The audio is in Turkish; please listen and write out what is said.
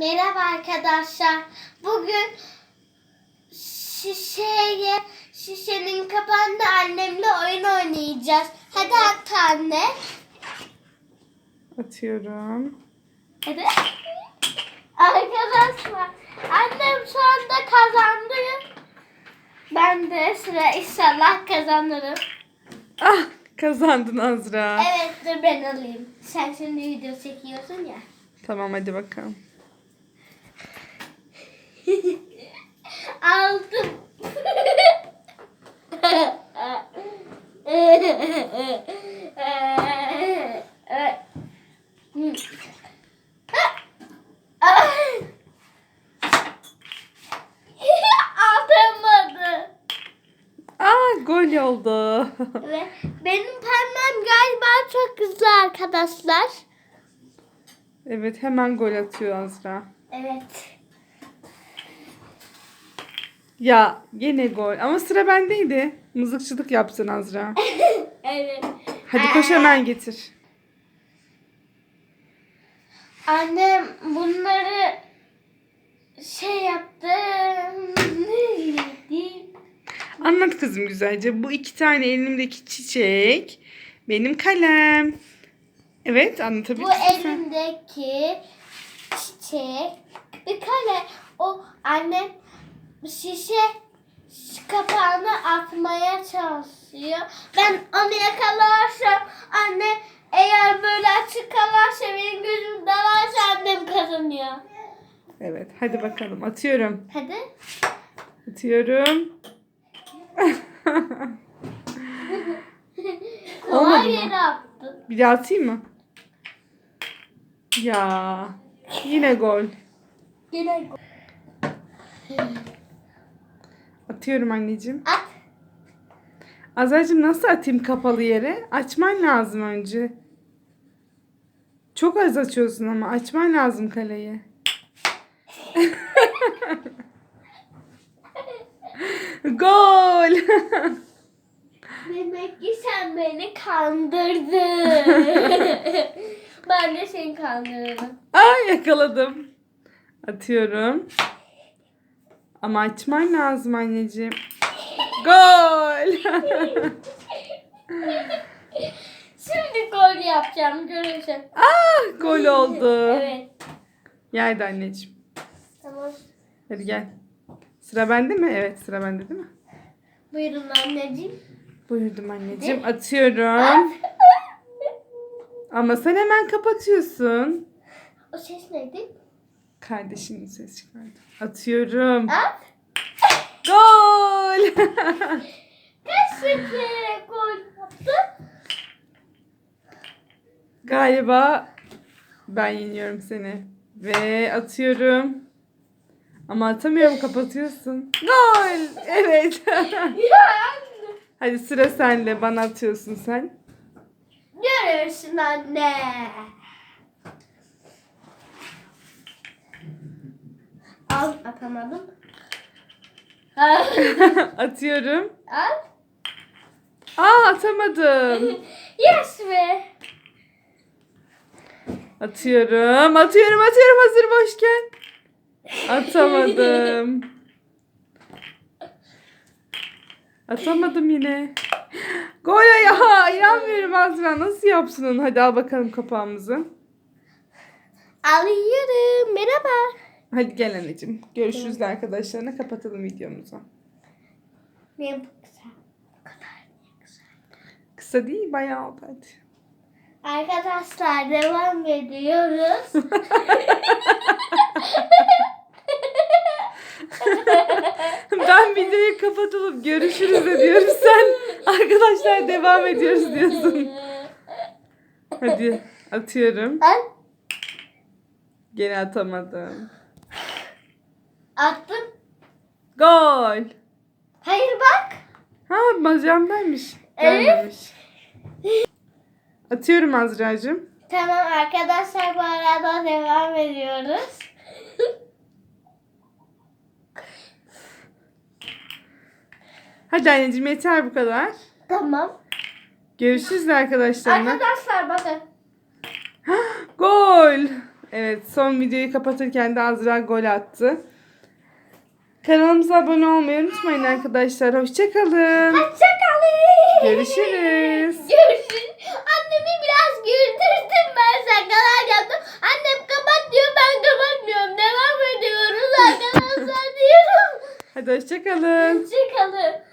Merhaba arkadaşlar. Bugün şişeye, şişenin kapağında annemle oyun oynayacağız. Hadi at anne. Atıyorum. Hadi. Arkadaşlar annem şu anda kazandı. Ben de sıra inşallah kazanırım. Ah kazandın Azra. Evet dur ben alayım. Sen şimdi video çekiyorsun ya. Tamam hadi bakalım. Aldım. Atamadı. Aa gol oldu. Ve benim pembem galiba çok hızlı arkadaşlar. evet hemen gol atıyor Azra. Evet. Ya yine gol ama sıra bendeydi. Mızıkçılık yapsın Azra. Evet. Hadi koş hemen getir. Annem bunları şey yaptı. Neydi? Anlat kızım güzelce. Bu iki tane elimdeki çiçek. Benim kalem. Evet Bu anlatabilirsin sen. elimdeki çiçek bir kale. O annem şişe kapağını atmaya çalışıyor. Ben onu yakalarsam anne eğer böyle açık kalırsa benim gözüm dalarsa annem kazanıyor. Evet hadi bakalım atıyorum. Hadi. Atıyorum. Kolay Olmadı mı? attın. Bir daha atayım mı? Ya yine gol. Yine Atıyorum anneciğim. at. Azra'cığım nasıl atayım kapalı yere? Açman lazım önce. Çok az açıyorsun ama açman lazım kaleyi. Gol! Demek ki sen beni kandırdın. ben de seni kandırdım. Ay yakaladım. Atıyorum. Ama açman lazım anneciğim. Gol! Şimdi gol yapacağım görürsün. ah gol oldu. Evet. Yerde anneciğim. Tamam. Hadi gel. Sıra bende mi? Evet sıra bende değil mi? Buyurun anneciğim. Buyurdum anneciğim. Atıyorum. Ama sen hemen kapatıyorsun. O ses neydi? Kardeşinin ses çıkardı. Atıyorum. At. Gol! Kaç kere gol yaptı? Galiba ben yeniyorum seni. Ve atıyorum. Ama atamıyorum kapatıyorsun. Gol! Evet. Hadi sıra sende. Bana atıyorsun sen. Görürsün anne. Al atamadım. Al. atıyorum. Al. Aa atamadım. Yes be. Atıyorum. Atıyorum atıyorum hazır boşken. Atamadım. Atamadım yine. Gol ya inanmıyorum Azra nasıl yapsın onu hadi al bakalım kapağımızı. Alıyorum. Merhaba. Hadi gel anneciğim. Görüşürüz arkadaşlarına kapatalım videomuzu. Ne bu kısa? Bu kadar kısa. Kısa değil bayağı oldu hadi. Arkadaşlar devam ediyoruz. Ben videoyu kapatalım görüşürüz de diyorum sen arkadaşlar devam ediyoruz diyorsun. Hadi atıyorum. Al. Gene atamadım. Attım. Gol. Hayır bak. Ha bacağımdaymış. Evet. Görmemiş. Atıyorum Azra'cığım. Tamam arkadaşlar bu arada devam ediyoruz. Hadi anneciğim yeter bu kadar. tamam. Görüşürüz arkadaşlarına. Arkadaşlar bakın. Gol. Evet son videoyu kapatırken de Azra gol attı. Kanalımıza abone olmayı unutmayın arkadaşlar. Hoşçakalın. Hoşçakalın. Görüşürüz. Görüşürüz. Annemi biraz güldürdüm ben şakalar yaptım. Annem kapat diyor ben kapatmıyorum. Devam ediyoruz arkadaşlar diyorum. Hadi hoşçakalın. Hoşçakalın.